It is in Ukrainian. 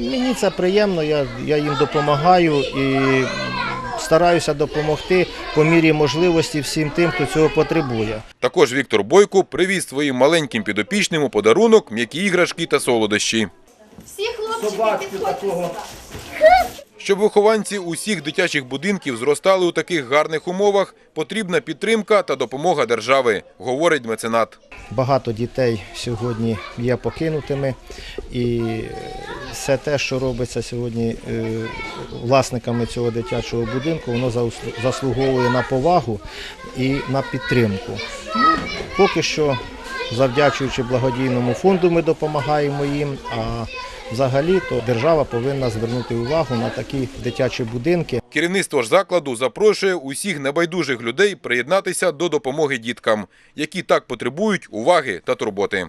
Мені це приємно, я, я їм допомагаю і стараюся допомогти по мірі можливості всім тим, хто цього потребує. Також Віктор Бойко привіз своїм маленьким підопічним у подарунок м'які іграшки та солодощі. Всі хлопчики сюди. Щоб вихованці усіх дитячих будинків зростали у таких гарних умовах, потрібна підтримка та допомога держави, говорить меценат. Багато дітей сьогодні є покинутими, і все те, що робиться сьогодні е, власниками цього дитячого будинку, воно заслуговує на повагу і на підтримку. Ну, Поки що, завдячуючи благодійному фонду, ми допомагаємо їм. А взагалі то держава повинна звернути увагу на такі дитячі будинки. Керівництво ж закладу запрошує усіх небайдужих людей приєднатися до допомоги діткам, які так потребують уваги та турботи.